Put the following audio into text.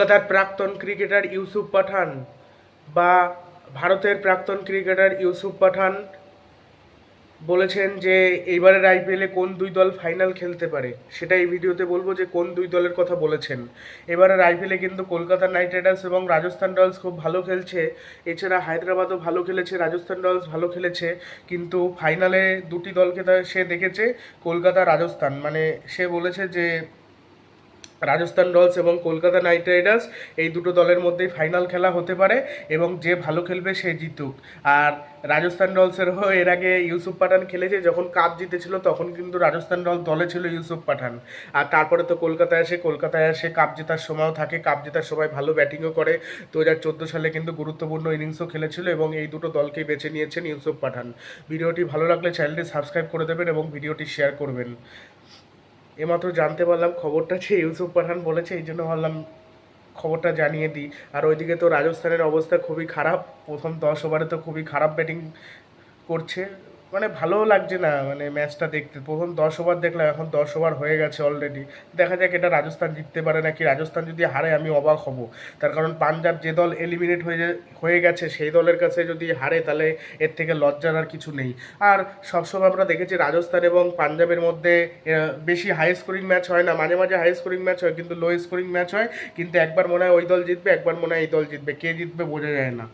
কলকাতার প্রাক্তন ক্রিকেটার ইউসুফ পাঠান বা ভারতের প্রাক্তন ক্রিকেটার ইউসুফ পাঠান বলেছেন যে এইবারের আইপিএলে কোন দুই দল ফাইনাল খেলতে পারে। সেটা এই ভিডিওতে বলব যে কোন দুই দলের কথা বলেছেন। এবারের আইপিএলে কিন্তু কলকাতা নাইট রাইডার্স এবং রাজস্থান রয়্যালস খুব ভালো খেলছে। এছাড়া হায়দ্রাবাদও ভালো খেলেছে, রাজস্থান রয়্যালস ভালো খেলেছে। কিন্তু ফাইনালে দুটি দলকে সে দেখেছে, কলকাতা রাজস্থান। মানে সে বলেছে যে রাজস্থান রয়্যালস এবং কলকাতা নাইট রাইডার্স এই দুটো দলের মধ্যেই ফাইনাল খেলা হতে পারে এবং যে ভালো খেলবে সে জিতুক। আর রাজস্থান রয়্যালসের এর আগে ইউসুফ পাঠান খেলেছে, যখন কাপ জিতেছিল তখন কিন্তু রাজস্থান রয়্যাল দলে ছিল ইউসুফ পাঠান। আর তারপরে তো কলকাতায় এসে কলকাতায় এসে কাপ জেতার সময়ও থাকে, কাপ জেতার সময় ভালো ব্যাটিংও করে। দু হাজার চোদ্দ সালে কিন্তু গুরুত্বপূর্ণ ইনিংসও খেলেছিল এবং এই দুটো দলকেই বেছে নিয়েছেন ইউসুফ পাঠান। ভিডিওটি ভালো লাগলে চ্যানেলটি সাবস্ক্রাইব করে দেবেন এবং ভিডিওটি শেয়ার করবেন। এমাত্র জানতে পারলাম খবরটা যে ইউসুফ পাঠান বলেছে, এই জন্য ভাবলাম খবরটা জানিয়ে দিই। আর ওইদিকে তো রাজস্থানের অবস্থা খুবই খারাপ। প্রথম দশ ওভারে তো খুবই খারাপ ব্যাটিং করছে। মানে ভালোও লাগছে না মানে ম্যাচটা দেখতে। প্রথম দশ ওভার দেখলাম, এখন দশ ওভার হয়ে গেছে অলরেডি দেখা যাক এটা রাজস্থান জিততে পারে নাকি। রাজস্থান যদি হারে, আমি অবাক হব। তার কারণ পাঞ্জাব যে দল এলিমিনেট হয়ে হয়ে গেছে, সেই দলের কাছে যদি হারে, তাহলে এর থেকে লজ্জার আর কিছু নেই। আর সবসময় আমরা দেখেছি রাজস্থান এবং পাঞ্জাবের মধ্যে বেশি হাই স্কোরিং ম্যাচ হয় না। মাঝে মাঝে হাই স্কোরিং ম্যাচ হয়, কিন্তু লো স্কোরিং ম্যাচ হয়। কিন্তু একবার মনে হয় ওই দল জিতবে, একবার মনে হয় এই দল জিতবে। কে জিতবে বোঝা যায় না।